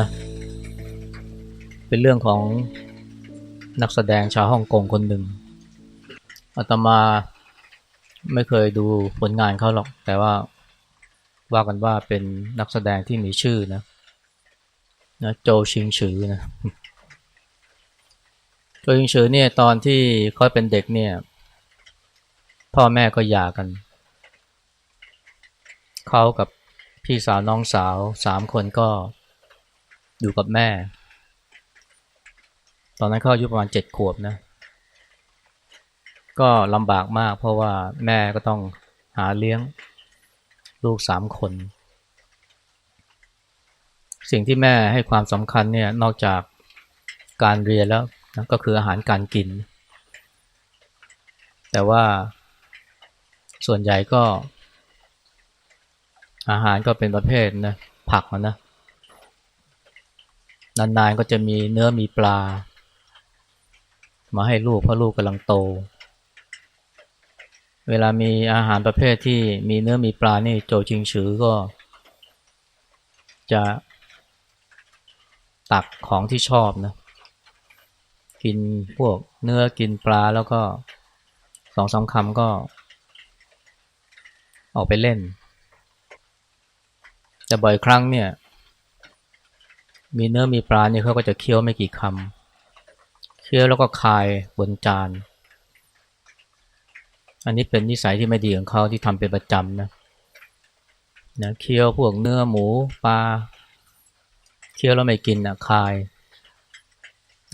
นะ เป็นเรื่องของนักแสดงชาวฮ่องกงคนหนึ่งอาตมาไม่เคยดูผลงานเขาหรอก แต่ว่าว่ากันว่าเป็นนักแสดงที่มีชื่อนะนะโจชิงฉือนะโจชิงฉือเนี่ยตอนที่เขาเป็นเด็กเนี่ย พ่อแม่ก็หย่ากัน เขากับพี่สาวน้องสาวสามคนก็ อยู่กับแม่ ตอนนั้นเขาอายุประมาณเจ็ดขวบนะ ก็ลำบากมากเพราะว่าแม่ก็ต้องหาเลี้ยงลูกสามคน สิ่งที่แม่ให้ความสำคัญเนี่ยนอกจากการเรียนแล้วนะก็คืออาหารการกิน แต่ว่าส่วนใหญ่ก็ อาหารก็เป็นประเภทนะผักนะ นานๆก็จะมีเนื้อมีปลา มาให้ลูกเพราะลูกกำลังโต เวลามีอาหารประเภทที่มีเนื้อมีปลานี่โจจิงฉือก็ จะตักของที่ชอบนะกินพวกเนื้อกินปลาแล้วก็สองสาคำก็ ออกไปเล่น แต่บ่อยครั้งเนี่ย มีเนื้อมีปลาเนี่ยเขาก็จะเคี้ยวไม่กี่คำเคี้ยวแล้วก็คายบนจาน อันนี้เป็นนิสัยที่ไม่ดีของเขาที่ทำเป็นประจำนะนะเคี้ยวพวกเนื้อหมูปลาเคี้ยวแล้วไม่กินนะคาย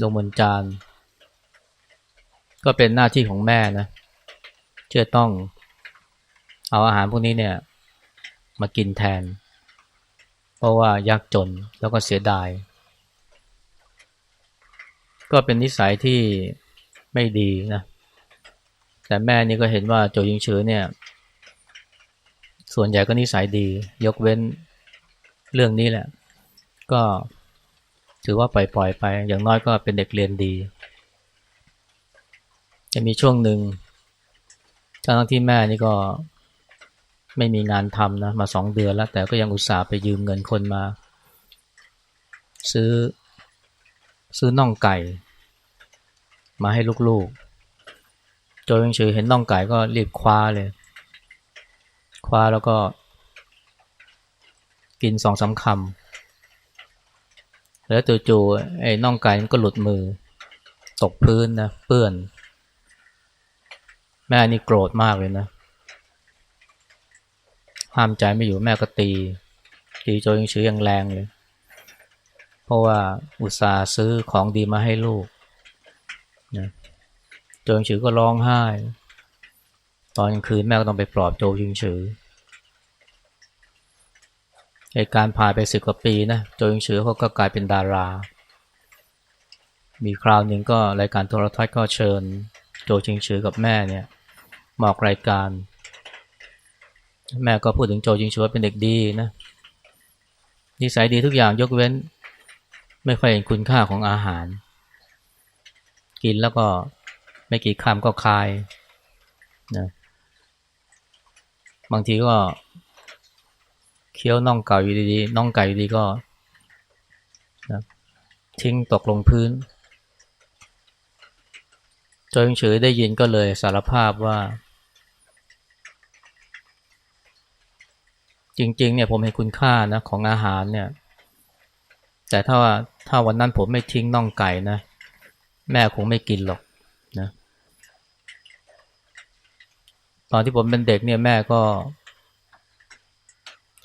ลงบนจาน ก็เป็นหน้าที่ของแม่นะจะต้องเอาอาหารพวกนี้เนี่ยมากินแทน เพราะว่ายากจนแล้วก็เสียดาย ก็เป็นนิสัยที่ไม่ดีนะแต่แม่นี่ก็เห็นว่าโจยิงเฉอเนี่ย ส่วนใหญ่ก็นิสัยดี ยกเว้นเรื่องนี้แหละ ก็ถือว่าปล่อยๆไป อย่างน้อยก็เป็นเด็กเรียนดีจะมีช่วงหนึ่งทั้งที่แม่นี่ก็ ไม่มีงานทำนะมาสองเดือนแล้ว แต่ก็ยังอุตส่าห์ไปยืมเงินคนมา ซื้อ ซื้อน่องไก่ มาให้ลูกๆโจยังเฉยเห็นน่องไก่ก็รีบคว้าเลย คว้าแล้วก็ กินสองสาคำแล้วจู่ๆไอ้น่องไก่มันก็หลุดมือ ตกพื้นนะเปื้อน แม่นี่โกรธมากเลยนะ ห้ามใจไม่อยู่แม่ก็ตี ตีโจยังชื้อยังแรงเลย เพราะว่าอุตส่าห์ซื้อของดีมาให้ลูกนะโจยังชื้อก็ร้องไห้ ตอนกลางคืนแม่ก็ต้องไปปลอบโจยังชื้อเหตุการณ์ผ่านไปสิบกว่าปีนะโจยังชื้อเขาก็กลายเป็นดารา มีคราวหนึ่งก็รายการโทรทัศน์ก็เชิญ โจชิงชือกับแม่เนี่ยมาออกรายการ แม่ก็พูดถึงโจจิงชัวเป็นเด็กดีนะนิสัยดีทุกอย่างยกเว้น ไม่ค่อยเห็นคุณค่าของอาหาร กินแล้วก็ไม่กี่คำก็คายนะบางทีก็เคี้ยวน่องไก่อยู่ดีๆน่องไก่อยู่ดีก็นะทิ้งตกลงพื้นโจยิงเฉยได้ยินก็เลยสารภาพว่า จริงๆเนี่ยผมเห็นคุณค่านะของอาหารเนี่ย แต่ถ้าถ้าวันนั้นผมไม่ทิ้งน่องไก่นะ แม่คงไม่กินหรอกนะตอนที่ผมเป็นเด็กเนี่ยแม่ก็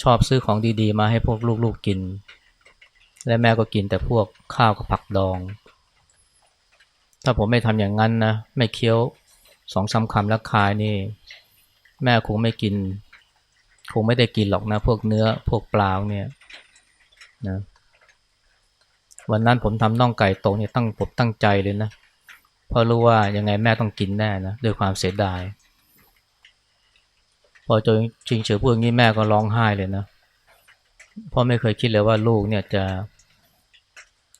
ชอบซื้อของดีๆ มาให้พวกลูกๆกิน และแม่ก็กินแต่พวกข้าวกับผักดอง ถ้าผมไม่ทำอย่างนั้นนะ ไม่เคี้ยวสองสาคำแล้วคายนี่ แม่คงไม่กิน คงไม่ได้กินหรอกนะ พวกเนื้อพวกปลาเนี่ยนะวันนั้นผมทำน่องไก่ตรงเนี่ยตั้งผมตั้งใจเลยนะเพราะรู้ว่ายังไงแม่ต้องกินแน่นะด้วยความเสียดาย พอจนจริงเฉยพูดอย่างนี้แม่ก็ร้องไห้เลยนะพราะไม่เคยคิดเลยว่าลูกเนี่ยจะ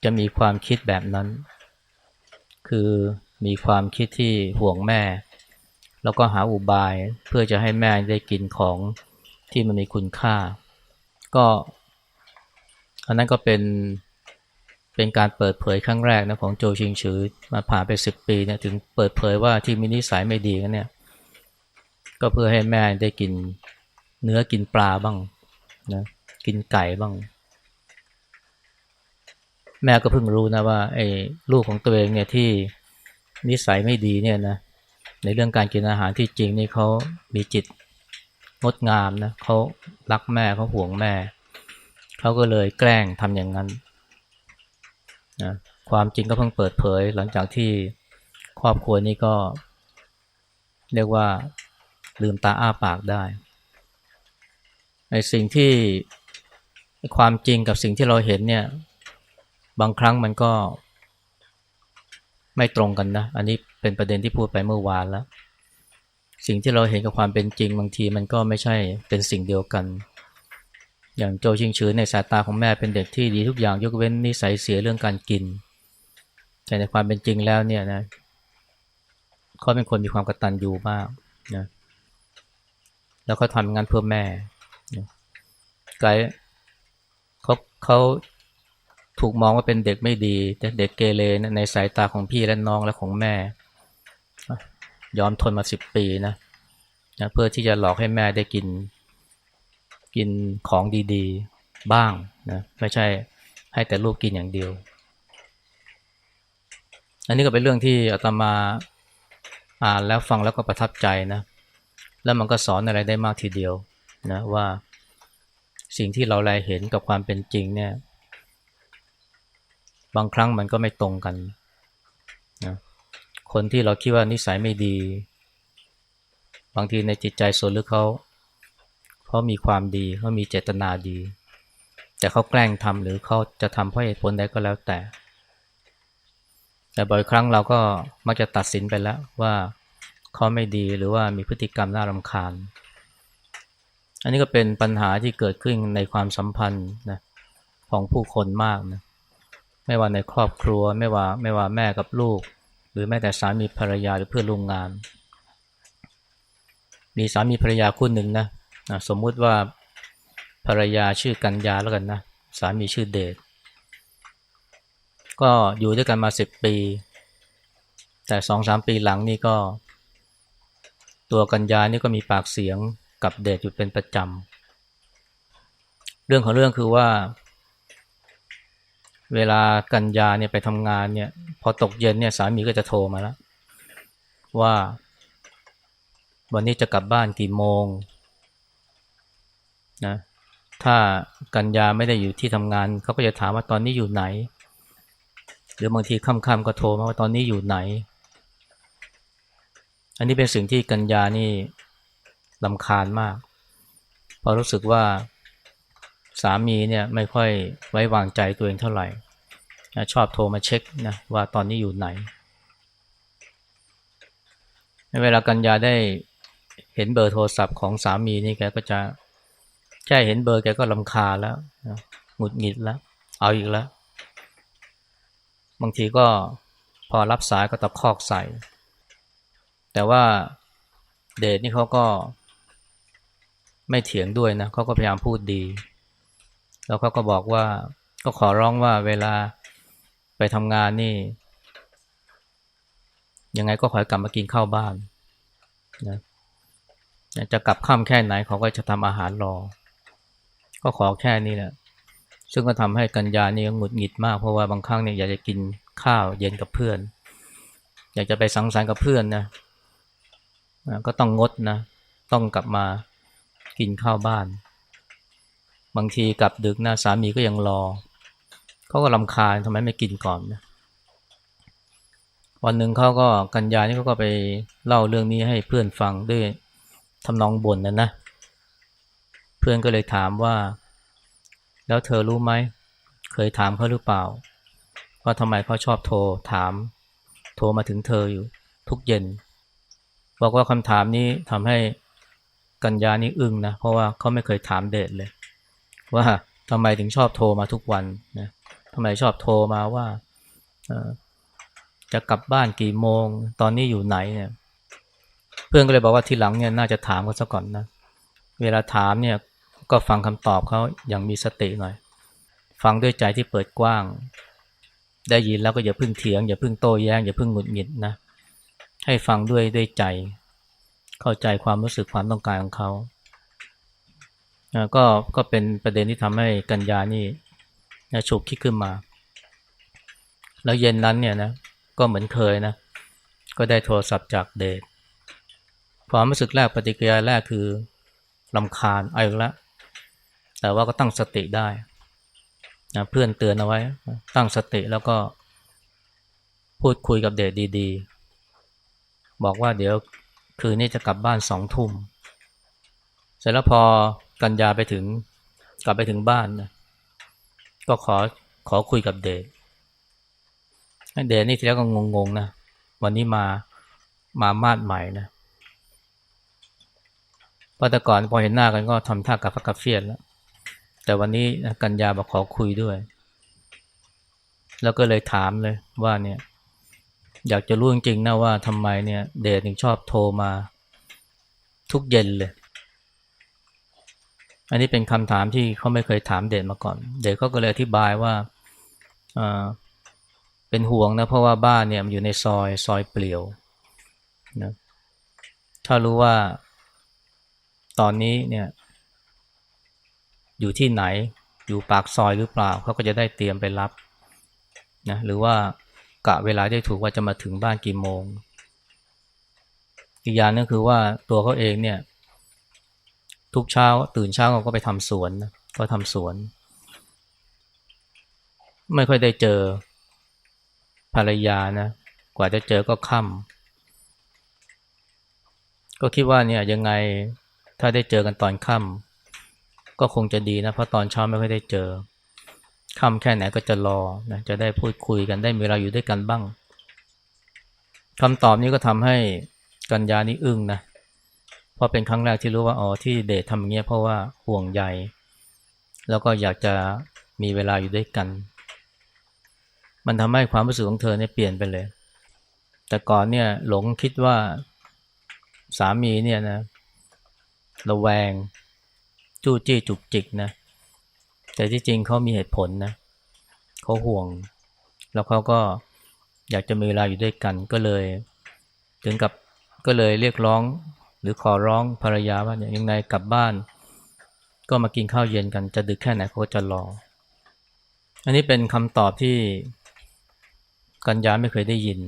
จะมีความคิดแบบนั้น คือมีความคิดที่ห่วงแม่ แล้วก็หาอุบายเพื่อจะให้แม่ได้กินของ ที่มันมีคุณค่า ก็อันนั้นก็เป็นเป็นการเปิดเผยครั้งแรกนะของโจชิงฉือมาผ่านไปสิบปีเนี่ยถึงเปิดเผยว่าที่มินิสัยไม่ดีกันเนี่ยก็เพื่อให้แม่ได้กินเนื้อกินปลาบ้างนะกินไก่บ้าง แม่ก็เพิ่งรู้นะว่าไอ้ลูกของตัวเองเนี่ยที่นิสัยไม่ดีเนี่ยนะในเรื่องการกินอาหารที่จริงนี่เขามีจิต งดงามนะเขารักแม่เขาห่วงแม่ เขาก็เลยแกล้งทำอย่างนั้นนะความจริงก็เพิ่งเปิดเผย หลังจากที่ครอบครัวนี้ก็ เรียกว่าลืมตาอ้าปากได้ไอ้สิ่งที่ความจริงกับสิ่งที่เราเห็นเนี่ย บางครั้งมันก็ไม่ตรงกันนะ อันนี้เป็นประเด็นที่พูดไปเมื่อวานแล้ว สิ่งที่เราเห็นกับความเป็นจริง บางทีมันก็ไม่ใช่เป็นสิ่งเดียวกัน อย่างโจชิงชื้อในสายตาของแม่เป็นเด็กที่ดีทุกอย่างยกเว้นนิสัยเสียเรื่องการกิน แต่ในความเป็นจริงแล้วเนี่ยนะเขาเป็นคนมีความกตัญญูมากนะแล้วก็ทำงานเพื่อแม่ไกด์เขาเขาถูกมองว่าเป็นเด็กไม่ดีแต่เด็กเกเรในสายตาของพี่และน้องและของแม่ ยอมทนมาสิบปีนะนะเพื่อที่จะหลอกให้แม่ได้กิน กินของดีๆบ้างนะไม่ใช่ให้แต่ลูกกินอย่างเดียว อันนี้ก็เป็นเรื่องที่อาตมาอ่านแล้วฟังแล้วก็ประทับใจนะ แล้วมันก็สอนอะไรได้มากทีเดียวนะว่าสิ่งที่เราแลเห็นกับความเป็นจริงเนี่ย บางครั้งมันก็ไม่ตรงกันนะ คนที่เราคิดว่านิสัยไม่ดี บางทีในจิตใจส่วนลึกเขาเขามีความดีเขามีเจตนาดี แต่เขาแกล้งทำหรือเขาจะทำเพราะเหตุผลใดก็แล้วแต่ แต่บ่อยครั้งเราก็มักจะตัดสินไปแล้วว่าเขาไม่ดีหรือว่ามีพฤติกรรมน่ารำคาญ อันนี้ก็เป็นปัญหาที่เกิดขึ้นในความสัมพันธ์นะของผู้คนมากนะไม่ว่าในครอบครัวไม่ว่าไม่ว่าแม่กับลูก หรือแม้แต่สามีภรรยาหรือเพื่อนร่วมงาน มีสามีภรรยาคู่หนึ่งนะสมมุติว่าภรรยาชื่อกัญญาแล้วกันนะสามีชื่อเดชก็อยู่ด้วยกันมาสิบปี แต่สองสามปีหลังนี่ก็ ตัวกัญญานี่ก็มีปากเสียงกับเดชอยู่เป็นประจำเรื่องของเรื่องคือว่า เวลากัญญาเนี่ยไปทำงานเนี่ย พอตกเย็นเนี่ยสามีก็จะโทรมาแล้ว ว่า วันนี้จะกลับบ้านกี่โมงนะถ้ากัญญาไม่ได้อยู่ที่ทำงานเขาก็จะถามว่าตอนนี้อยู่ไหน หรือบางทีค่ำๆก็โทรมาว่าตอนนี้อยู่ไหน อันนี้เป็นสิ่งที่กัญญานี่ลำคาญมากเพราะรู้สึกว่าสามีเนี่ยไม่ค่อยไว้วางใจตัวเองเท่าไหร่ ชอบโทรมาเช็คนะว่าตอนนี้อยู่ไหน เวลากัญญาได้เห็นเบอร์โทรศัพท์ของสามีนี่แกก็จะแค่เห็นเบอร์แกก็ลำคาแล้วหงุดหงิดแล้ว เอาอีกแล้ว บางทีก็พอรับสายก็ตะคอกใส่ แต่ว่าเดทนี่เขาก็ไม่เถียงด้วยนะเขาก็พยายามพูดดี แล้วเขาก็บอกว่าก็ขอร้องว่าเวลา ไปทำงานนี่ ยังไงก็ขอให้กลับมากินข้าวบ้านนะจะกลับค่ำแค่ไหนเขาก็จะทำอาหารรอ ก็ขอแค่นี้แหละ ซึ่งก็ทำให้กัญญานี่หงุดหงิดมากเพราะว่าบางครั้งเนี่ยอยากจะกินข้าวเย็นกับเพื่อน อยากจะไปสังสรรค์กับเพื่อนนะก็ต้องงดนะ ต้องกลับมากินข้าวบ้าน บางทีกลับดึกนะสามีก็ยังรอ เขาก็ลำคาญทำไมไม่กินก่อนนะวันหนึ่งเขาก็กัญญานี่เขาก็ไปเล่าเรื่องนี้ให้เพื่อนฟังด้วยทำนองบ่นนะนะ เพื่อนก็เลยถามว่า แล้วเธอรู้ไหม เคยถามเขาหรือเปล่า ว่าทำไมเขาชอบโทรถาม โทรมาถึงเธออยู่ทุกเย็น บอกว่าคำถามนี้ทำให้กัญญานี่อึ้งนะ เพราะว่าเขาไม่เคยถามเดทเลย ว่าทำไมถึงชอบโทรมาทุกวันนะ ทำไมชอบโทรมาว่าจะกลับบ้านกี่โมง ตอนนี้อยู่ไหนเนี่ย เพื่อนก็เลยบอกว่าทีหลังเนี่ยน่าจะถามเขาซะก่อนนะ เวลาถามเนี่ยก็ฟังคำตอบเขาอย่างมีสติหน่อย ฟังด้วยใจที่เปิดกว้าง ได้ยินแล้วก็อย่าพึ่งเถียง อย่าพึ่งโต้แย้ง อย่าพึ่งหงุดหงิดนะ ให้ฟังด้วยด้วยใจ เข้าใจความรู้สึกความต้องการของเขาก็ก็เป็นประเด็นที่ทำให้กัญญานี่ นะฉุกคิดขึ้นมา แล้วเย็นนั้นเนี่ยนะก็เหมือนเคยนะก็ได้โทรศัพท์จากเดชความรู้สึกแรกปฏิกิริยาแรกคือลำคาญไอ้ละ แต่ว่าก็ตั้งสติได้นะเพื่อนเตือนเอาไว้ ตั้งสติแล้วก็ พูดคุยกับเดชดีๆ บอกว่าเดี๋ยวคืนนี้จะกลับบ้านสองทุ่มเสร็จแล้วพอกัญญาไปถึงกลับไปถึงบ้านนะ ก็ขอขอคุยกับเดชเดชนี่ทีแรกก็งงๆนะวันนี้มามามาดใหม่นะเพราะแต่ก่อนพอเห็นหน้ากันก็ทำท่ากับฟักกับเฟียนแล้ว แต่วันนี้กัญญาบอกขอคุยด้วย แล้วก็เลยถามเลยว่าเนี่ย อยากจะรู้จริงๆนะว่าทำไมเนี่ย เดชถึงชอบโทรมา ทุกเย็นเลย อันนี้เป็นคำถามที่เขาไม่เคยถามเดชมาก่อน เดชเขาก็เลยอธิบายว่าเป็นห่วงนะเพราะว่าบ้านเนี่ยมันอยู่ในซอยซอยเปลี่ยวนะถ้ารู้ว่าตอนนี้เนี่ยอยู่ที่ไหนอยู่ปากซอยหรือเปล่าเขาก็จะได้เตรียมไปรับนะหรือว่ากะเวลาได้ถูกว่าจะมาถึงบ้านกี่โมง อีกอย่างนึงคือว่าตัวเขาเองเนี่ย ทุกเช้า ตื่นเช้าเขาก็ไปทำสวนก็ทำสวน ไม่ค่อยได้เจอภรรยานะกว่าจะเจอก็ค่ำก็คิดว่าเนี่ยยังไงถ้าได้เจอกันตอนค่ำก็คงจะดีนะเพราะตอนเช้าไม่ค่อยได้เจอค่ำแค่ไหนก็จะรอนะจะได้พูดคุยกันได้มีเวลาอยู่ด้วยกันบ้างคำตอบนี้ก็ทำให้กัญญานี่อึ้งนะเพราะเป็นครั้งแรกที่รู้ว่าอ๋อที่เดททำอย่างเงี้ยเพราะว่าห่วงใยแล้วก็อยากจะมีเวลาอยู่ด้วยกัน มันทำให้ความรู้สึกของเธอเนี่ยเปลี่ยนไปเลย แต่ก่อนเนี่ยหลงคิดว่าสามีเนี่ยนะระแวง จู้จี้จุกจิกนะ แต่ที่จริงเขามีเหตุผลนะเขาห่วง แล้วเขาก็อยากจะมีเวลาอยู่ด้วยกันก็เลย ถึงกับก็เลยเรียกร้อง หรือขอร้องภรรยาว่าเนี่ยยังไงกลับบ้าน ก็มากินข้าวเย็นกันจะดึกแค่ไหนเขาก็จะรอ อันนี้เป็นคำตอบที่กัญญาไม่เคยได้ยิน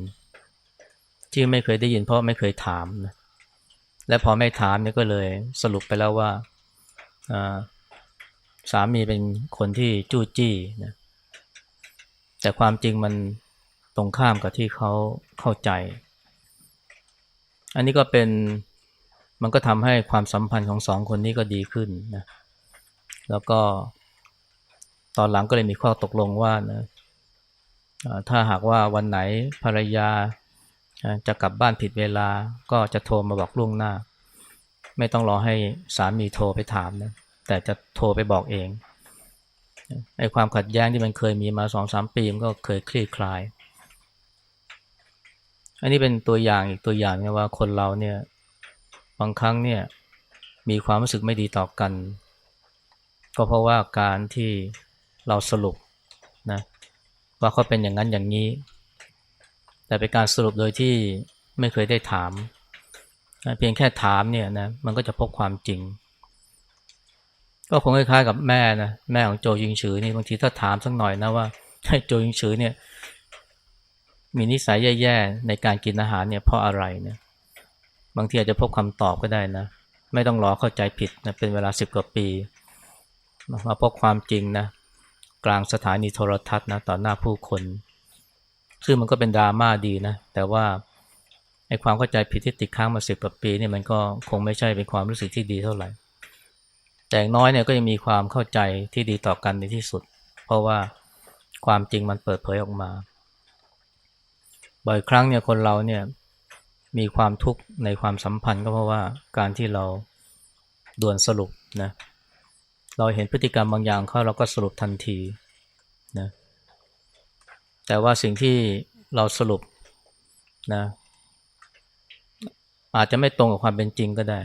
ที่ไม่เคยได้ยินเพราะไม่เคยถามนะและพอไม่ถามเนี่ยก็เลยสรุปไปแล้วว่าสามีเป็นคนที่จู้จี้นะแต่ความจริงมันตรงข้ามกับที่เขาเข้าใจ อันนี้ก็เป็น มันก็ทำให้ความสัมพันธ์ของสองคนนี้ก็ดีขึ้นนะแล้วก็ตอนหลังก็เลยมีข้อตกลงว่านะถ้าหากว่าวันไหนภรรยาจะกลับบ้านผิดเวลาก็จะโทรมาบอกล่วงหน้า ไม่ต้องรอให้สามีโทรไปถามนะแต่จะโทรไปบอกเองไอ้ความขัดแย้งที่มันเคยมีมาสองสามปีมันก็เคยคลี่คลาย อันนี้เป็นตัวอย่างอีกตัวอย่างนะว่าคนเราเนี่ย บางครั้งเนี่ยมีความรู้สึกไม่ดีต่อกัน ก็เพราะว่าการที่เราสรุปนะว่าเขาเป็นอย่างนั้นอย่างนี้ แต่เป็นการสรุปโดยที่ไม่เคยได้ถาม เพียงแค่ถามเนี่ยนะมันก็จะพบความจริง ก็คงคล้ายๆกับแม่นะแม่ของโจยิงฉือนี่บางทีถ้าถามสักหน่อยนะว่าให้โจยิงฉือเนี่ยมีนิสัยแย่ๆในการกินอาหารเนี่ยเพราะอะไรเนี่ย บางทีอาจจะพบคำตอบก็ได้นะ ไม่ต้องรอเข้าใจผิดนะเป็นเวลาสิบกว่าปี มาพบความจริงนะ กลางสถานีโทรทัศน์นะต่อหน้าผู้คน ซึ่งมันก็เป็นดราม่าดีนะ แต่ว่าไอ้ความเข้าใจผิดที่ติดค้างมาสิบกว่าปีนี่มันก็คงไม่ใช่เป็นความรู้สึกที่ดีเท่าไหร่ แต่น้อยเนี่ยก็ยังมีความเข้าใจที่ดีต่อกันในที่สุด เพราะว่าความจริงมันเปิดเผยออกมา บ่อยครั้งเนี่ยคนเราเนี่ย มีความทุกข์ในความสัมพันธ์ก็เพราะว่าการที่เราด่วนสรุปนะเราเห็นพฤติกรรมบางอย่างเขาเราก็สรุปทันทีนะแต่ว่าสิ่งที่เราสรุปนะอาจจะไม่ตรงกับความเป็นจริงก็ได้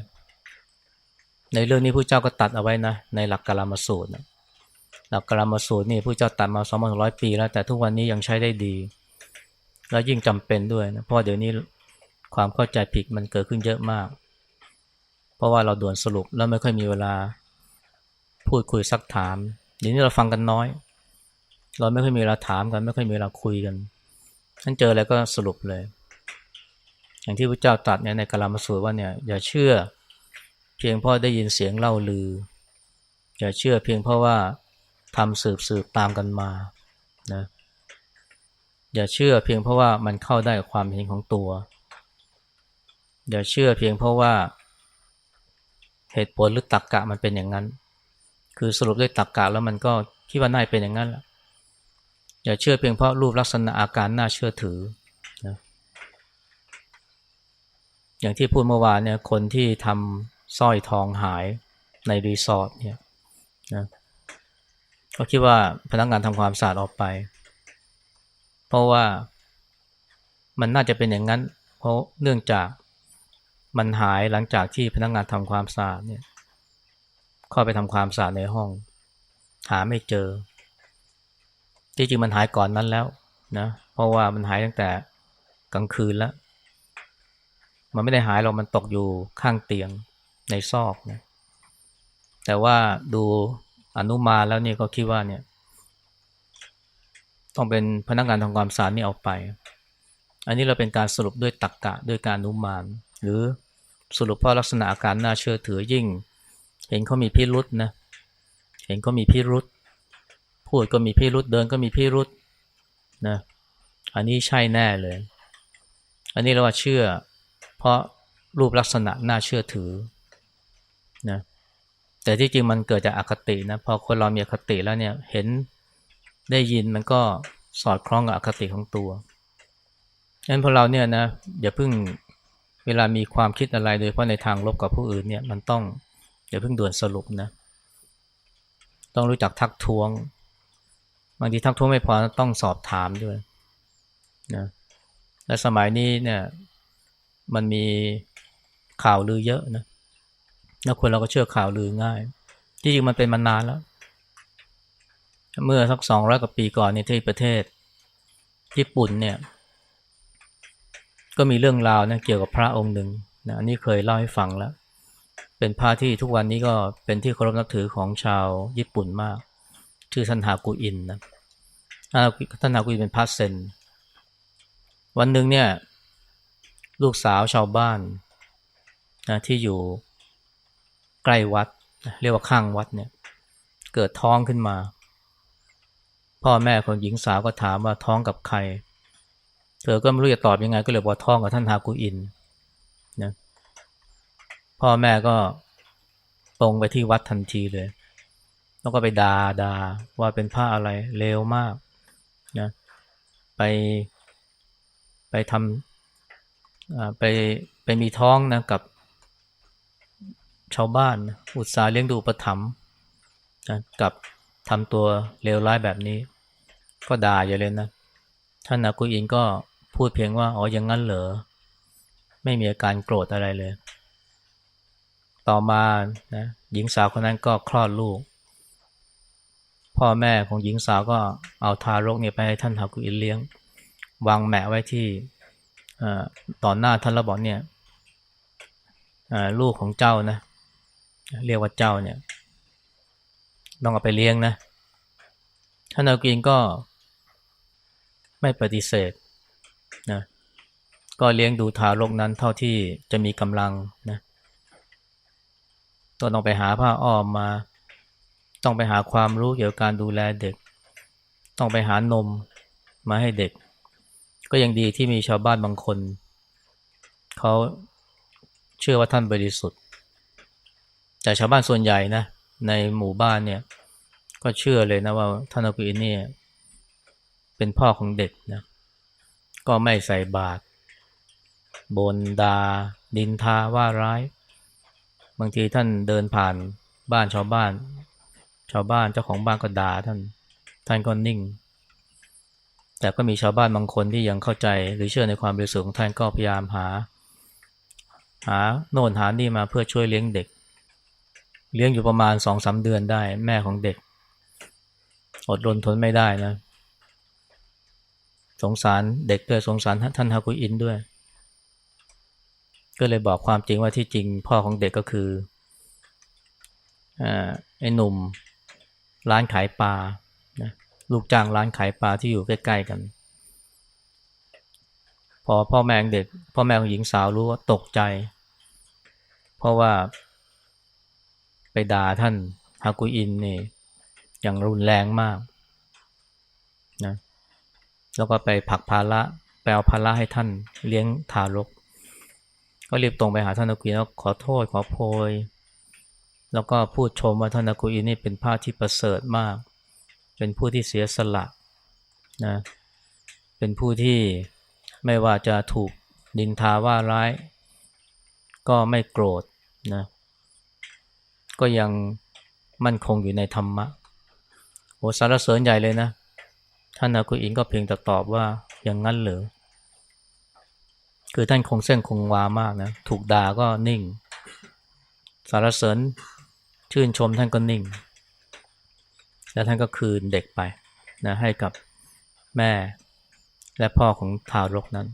ในเรื่องนี้พระเจ้าก็ตัดเอาไว้นะในหลักกาลามาสูตรนะหลักกรรมสูตรนี่ผู้เจ้าตัดมาสองพันร้อยปีแล้วแต่ทุกวันนี้ยังใช้ได้ดี แล้วยิ่งจำเป็นด้วยนะเพราะเดี๋ยวนี้ ความเข้าใจผิดมันเกิดขึ้นเยอะมาก เพราะว่าเราด่วนสรุปแล้วไม่ค่อยมีเวลาพูดคุยซักถามเดี๋ยวนี้เราฟังกันน้อย เราไม่ค่อยมีเวลาถามกัน ไม่ค่อยมีเวลาคุยกันท่านเจออะไรก็สรุปเลย อย่างที่พระเจ้าตรัสเนี่ยในกลามสูตรว่าเนี่ยอย่าเชื่อ เพียงเพราะได้ยินเสียงเล่าลือ อย่าเชื่อเพียงเพราะว่าทำสืบสืบตามกันมานะอย่าเชื่อเพียงเพราะว่ามันเข้าได้กับความเห็นของตัว อย่าเชื่อเพียงเพราะว่า เหตุผลหรือตรรกกะมันเป็นอย่างนั้น คือสรุปด้วยตรรกกะแล้วมันก็คิดว่าน่าเป็นอย่างนั้นแหละอย่าเชื่อเพียงเพราะรูปลักษณะอาการน่าเชื่อถือนะอย่างที่พูดเมื่อวานเนี่ยคนที่ทำสร้อยทองหายในรีสอร์ทเนี่ยนะเขาคิดว่าพนักงานทำความสะอาดออกไป เพราะว่ามันน่าจะเป็นอย่างนั้น เพราะเนื่องจาก มันหายหลังจากที่พนักงานทำความสะอาดเนี่ยเข้าไปทำความสะอาดในห้อง หาไม่เจอที่จริงมันหายก่อนนั้นแล้วนะเพราะว่ามันหายตั้งแต่กลางคืนแล้ว มันไม่ได้หายหรอกมันตกอยู่ข้างเตียงในซอกนะแต่ว่าดูอนุมาแล้วนี่ก็คิดว่าเนี่ย ต้องเป็นพนักงานทำความสะอาดนี่เอาไป อันนี้เราเป็นการสรุปด้วยตักกะด้วยการอนุมาน หรือสรุปเพราะลักษณะอาการน่าเชื่อถือยิ่ง เห็นเขามีพิรุษนะเห็นเขามีพิรุษพูดก็มีพิรุษเดินก็มีพิรุษนะอันนี้ใช่แน่เลย อันนี้เราว่าเชื่อ เพราะรูปลักษณะน่าเชื่อถือนะแต่ที่จริงมันเกิดจากอคตินะพอคนเรามีอคติแล้วเนี่ยเห็นได้ยินมันก็สอดคล้องกับอคติของตัวฉะนั้นพอเราเนี่ยนะอย่าเพิ่ง เวลามีความคิดอะไรโดยเฉพาะในทางลบกับผู้อื่นเนี่ยมันต้องอย่าเพิ่งด่วนสรุปนะ ต้องรู้จักทักท้วง บางทีทักท้วงไม่พอต้องสอบถามด้วยนะและสมัยนี้เนี่ยมันมีข่าวลือเยอะนะแล้วคนเราก็เชื่อข่าวลือง่าย ที่จริงมันเป็นมานานแล้ว เมื่อสักสองร้อยกว่าปีก่อนในที่ประเทศญี่ปุ่นเนี่ย ก็มีเรื่องราวนะเกี่ยวกับพระองค์หนึ่งนะอันนี้เคยเล่าให้ฟังแล้ว เป็นพระที่ทุกวันนี้ก็เป็นที่เคารพนับถือของชาวญี่ปุ่นมาก ชื่อท่านฮากุอินนะท่านฮากุอินเป็นพระเซนวันหนึ่งเนี่ย ลูกสาวชาวบ้านนะที่อยู่ใกล้วัด เรียกว่าข้างวัดเนี่ย เกิดท้องขึ้นมา พ่อแม่ของหญิงสาวก็ถามว่าท้องกับใคร เธอก็ไม่รู้จะตอบยังไง ก็เลยบอกท้องกับท่านฮากุอินนะพ่อแม่ก็ตรงไปที่วัดทันทีเลย แล้วก็ไปดา่าด่าว่าเป็นผ้าอะไรเลวมากนะไปไปทำไปไปมีท้องนะกับชาวบ้าน อุตสาห์เลี้ยงดูประถมนะกับทำตัวเลวร้ายแบบนี้ ก็ด่าอย่าเลยนะ ท่านนากุอินก็ พูดเพียงว่าอ๋ออย่างนั้นเหรอ ไม่มีอาการโกรธอะไรเลย ต่อมานะหญิงสาวคนนั้นก็คลอดลูก พ่อแม่ของหญิงสาวก็เอาทารกเนี่ยไปให้ท่านฮากุอินเลี้ยง วางแหมไว้ที่ต่อหน้าท่านแล้วบอกเนี่ยลูกของเจ้านะ เรียกว่าเจ้าเนี่ยต้องเอาไปเลี้ยงนะท่านอากินก็ไม่ปฏิเสธ ก็เลี้ยงดูทารกนั้นเท่าที่จะมีกำลังนะต้องต้องไปหาผ้าอ้อมมา ต้องไปหาความรู้เกี่ยวกับการดูแลเด็ก ต้องไปหานมมาให้เด็ก ก็ยังดีที่มีชาวบ้านบางคน เขาเชื่อว่าท่านบริสุทธิ์ แต่ชาวบ้านส่วนใหญ่นะในหมู่บ้านเนี่ย ก็เชื่อเลยนะว่าท่านอากุอินเนี่ยเป็นพ่อของเด็กนะ ก็ไม่ใส่บาตร บนดาดินทาว่าร้าย บางทีท่านเดินผ่านบ้านชาวบ้าน ชาวบ้านเจ้าของบ้านก็ด่าท่าน ท่านก็นิ่ง แต่ก็มีชาวบ้านบางคนที่ยังเข้าใจ หรือเชื่อในความบริสุทธิ์ของท่านก็พยายามหา หาโน่นหานี่มาเพื่อช่วยเลี้ยงเด็ก เลี้ยงอยู่ประมาณสองสาเดือนได้แม่ของเด็ก อดรนทนไม่ได้นะ สงสารเด็กด้วยสงสารท่านฮากุอินด้วย ก็เลยบอกความจริงว่าที่จริงพ่อของเด็กก็คือไอ้หนุ่มร้านขายปลานะลูกจ้างร้านขายปลาที่อยู่ใกล้ๆกัน พอพ่อแม่เด็ก พ่อแม่ของหญิงสาวรู้ว่าตกใจ เพราะว่าไปด่าท่านฮากุอินนี่อย่างรุนแรงมากนะแล้วก็ไปผักภาระไปเอาภาระให้ท่านเลี้ยงทารก ก็รีบตรงไปหาท่านฮากุอินแล้วขอโทษขอโพย แล้วก็พูดชมว่าท่านอากุอินนี่เป็นพระที่ประเสริฐมาก เป็นผู้ที่เสียสละนะเป็นผู้ที่ไม่ว่าจะถูกดินทาว่าร้าย ก็ไม่โกรธนะก็ยังมั่นคงอยู่ในธรรมะโอสารเสริญใหญ่เลยนะ ท่านอากุอินก็เพียงแต่ตอบว่าอย่างนั้นเหรอ คือท่านคงเส้นคงวามากนะ ถูกด่าก็นิ่ง สารเสริญชื่นชมท่านก็นิ่ง แล้วท่านก็คืนเด็กไปนะให้กับแม่และพ่อของทารกนั้น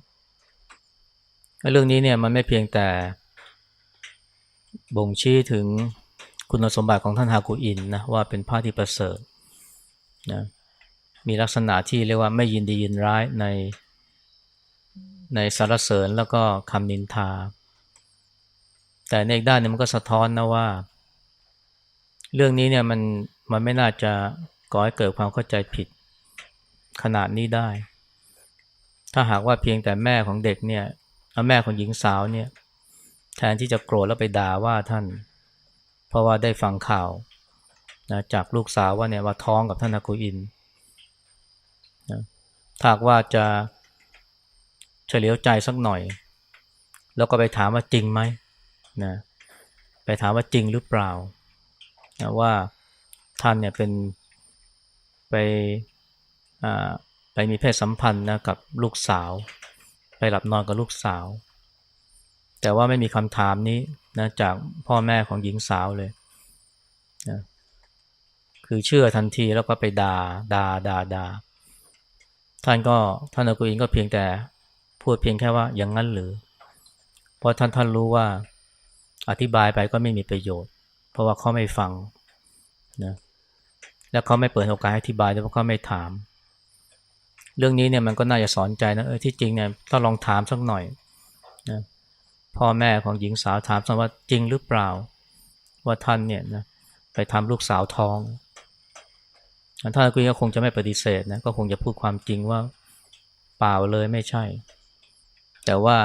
เรื่องนี้เนี่ยมันไม่เพียงแต่บ่งชี้ถึงคุณสมบัติของท่านฮากุอินนะว่าเป็นพระที่ประเสริฐนะมีลักษณะที่เรียกว่าไม่ยินดียินร้ายใน ในสารเสริญแล้วก็คำนินทา แต่ในอีกด้านนึงมันก็สะท้อนนะว่า เรื่องนี้เนี่ยมันมันไม่น่าจะก่อให้เกิดความเข้าใจผิดขนาดนี้ได้ ถ้าหากว่าเพียงแต่แม่ของเด็กเนี่ยแม่ของหญิงสาวเนี่ยแทนที่จะโกรธแล้วไปด่าว่าท่าน เพราะว่าได้ฟังข่าวนะจากลูกสาวว่าเนี่ยว่าท้องกับท่านอากุอินนะถ้าว่าจะ เฉลียวใจสักหน่อย แล้วก็ไปถามว่าจริงไหมนะไปถามว่าจริงหรือเปล่านะว่าท่านเนี่ยเป็นไปไปมีเพศสัมพันธ์นะกับลูกสาว ไปหลับนอนกับลูกสาว แต่ว่าไม่มีคำถามนี้นะจากพ่อแม่ของหญิงสาวเลยนะคือเชื่อทันทีแล้วก็ไปดา่าด่าด่าด่าท่านก็ท่านอากุอินก็เพียงแต่ พูดเพียงแค่ว่าอย่างนั้นหรือ เพราะท่านท่านรู้ว่าอธิบายไปก็ไม่มีประโยชน์ เพราะว่าเขาไม่ฟังนะแล้วเขาไม่เปิดโอกาสอธิบายเพราะเขาไม่ถาม เรื่องนี้เนี่ยมันก็น่าจะสอนใจนะเออที่จริงเนี่ยต้องลองถามสักหน่อยนะพ่อแม่ของหญิงสาวถามสักว่าจริงหรือเปล่า ว่าท่านเนี่ยนะไปทำลูกสาวท้องท่านก็คงจะไม่ปฏิเสธนะก็คงจะพูดความจริงว่าเปล่าเลยไม่ใช่ แต่ว่า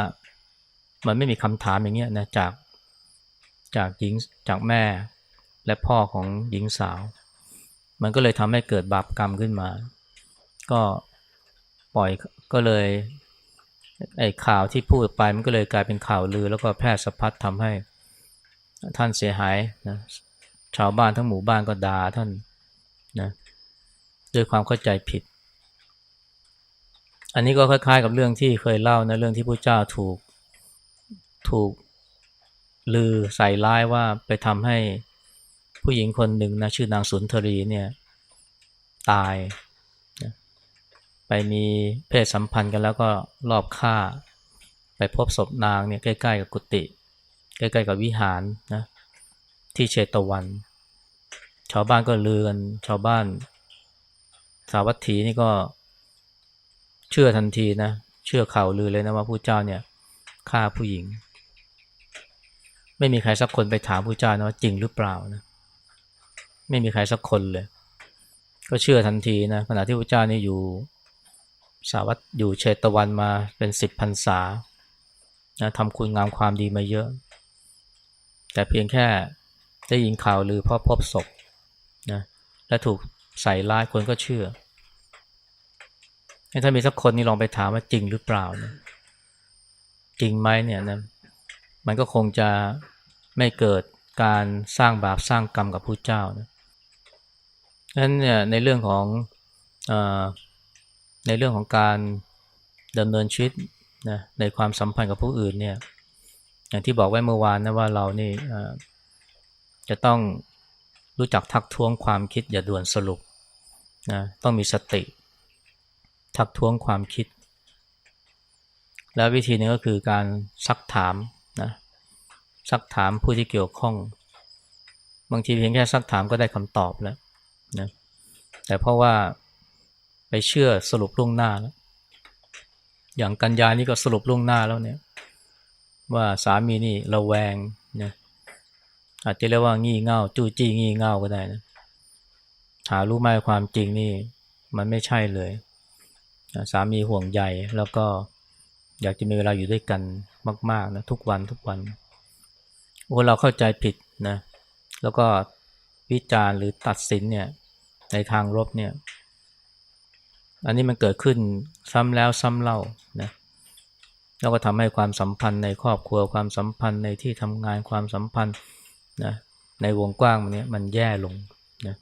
มันไม่มีคำถามอย่างเงี้ยนะจากจากหญิงจากแม่และพ่อของหญิงสาว มันก็เลยทำให้เกิดบาปกรรมขึ้นมา ก็ปล่อยก็เลยไอ้ข่าวที่พูดไปมันก็เลยกลายเป็นข่าวลือ แล้วก็แพร่สะพัดทำให้ท่านเสียหายนะชาวบ้านทั้งหมู่บ้านก็ด่าท่านนะด้วยความเข้าใจผิด อันนี้ก็คล้ายๆ กับเรื่องที่เคยเล่านะเรื่องที่พระเจ้าถูกถูกลือใส่ร้ายว่าไปทำให้ผู้หญิงคนหนึ่งนะชื่อนางสุนทรีเนี่ยตาย ไปมีเพศสัมพันธ์กันแล้วก็รอบฆ่า ไปพบศพนางเนี่ยใกล้ๆกับกุฏิใกล้ๆกับวิหารนะที่เชตวัน ชาวบ้านก็ลือกันชาวบ้านสาวัตถีนี่ก็ เชื่อทันทีนะ เชื่อข่าวลือเลยนะว่าผู้เจ้าเนี่ยฆ่าผู้หญิง ไม่มีใครสักคนไปถามพระเจ้านะว่าจริงหรือเปล่านะ ไม่มีใครสักคนเลย ก็เชื่อทันทีนะขณะที่พระเจ้านี่อยู่สาวัตอยู่เชตวันมาเป็นสิบพรรษานะทำคุณงามความดีมาเยอะ แต่เพียงแค่ได้ยินข่าวหรือพ่อพบศพนะและถูกใส่ร้ายคนก็เชื่อ ถ้ามีสักคนนี่ลองไปถามว่าจริงหรือเปล่านะจริงไหมเนี่ยนะมันก็คงจะไม่เกิดการสร้างบาปสร้างกรรมกับผู้เจ้านะนั้นเนี่ยในเรื่องของอในเรื่องของการดำเนินชีวิตนะในความสัมพันธ์กับผู้อื่นเนี่ยอย่างที่บอกไว้เมื่อวานนะว่าเรานี่จะต้องรู้จักทักท้วงความคิดอย่าด่วนสรุปนะต้องมีสติ ทักท้วงความคิด และวิธีหนึงก็คือการซักถามนะซักถามผู้ที่เกี่ยวข้อง บางทีเพียงแค่ซักถามก็ได้คำตอบแล้วนะแต่เพราะว่าไปเชื่อสรุปล่วงหน้าแล้วอย่างกันยานี่ก็สรุปล่วงหน้าแล้วเนี่ย ว่าสามีนี่ระแวงนะอาจจะเรียกว่างี่เง่าจู้จี้งี่เง่าก็ได้นะหารู้ไหมความจริงนี่ มันไม่ใช่เลย สามีห่วงใยแล้วก็อยากจะมีเวลาอยู่ด้วยกันมากๆนะทุกวันทุกวันโอ้เราเข้าใจผิดนะแล้วก็วิจารณ์หรือตัดสินเนี่ยในทางลบเนี่ย อันนี้มันเกิดขึ้นซ้ำแล้วซ้ำเล่านะแล้วก็ทำให้ความสัมพันธ์ในครอบครัวความสัมพันธ์ในที่ทำงานความสัมพันธ์นะในวงกว้างมันเนี้ยมันแย่ลงนะ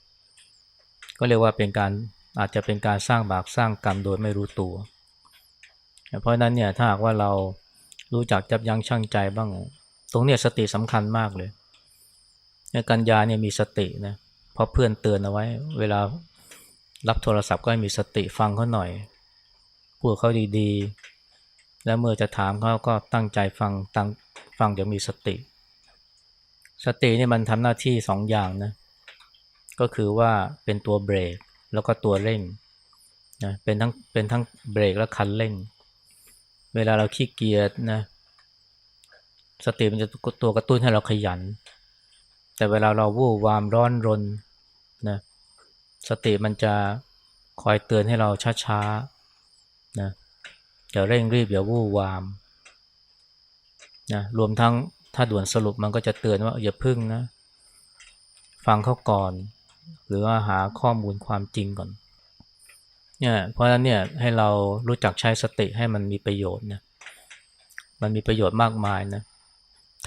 ก็เรียกว่าเป็นการ อาจจะเป็นการสร้างบาปสร้างกรรมโดยไม่รู้ตัว เพราะนั้นเนี่ยถ้าหากว่าเรารู้จักจับยั้งชั่งใจบ้าง ตรงเนี้ยสติสำคัญมากเลยในกัญญาเนี่ยมีสตินะเพราะเพื่อนเตือนเอาไว้ เวลารับโทรศัพท์ก็ให้มีสติฟังเขาหน่อยพูดเขาดีๆ แล้วเมื่อจะถามเขาก็ตั้งใจฟังตั้งฟังอย่างมีสติ สตินี่มันทำหน้าที่สองอย่างนะก็คือว่าเป็นตัวเบรก แล้วก็ตัวเร่งนะเป็นทั้งเป็นทั้งเบรกและคันเร่ง เวลาเราขี้เกียจนะสติมันจะตัวกระตุ้นให้เราขยัน แต่เวลาเราวู่วามร้อนรนนะสติมันจะคอยเตือนให้เราช้าๆนะอย่าเร่งรีบอย่าวู่วามนะรวมทั้งถ้าด่วนสรุปมันก็จะเตือนว่าอย่าพึ่งนะ ฟังเขาก่อน หรือว่าหาข้อมูลความจริงก่อนเนี่ยเพราะฉะนั้นเนี่ยให้เรารู้จักใช้สติให้มันมีประโยชน์นะมันมีประโยชน์มากมายนะ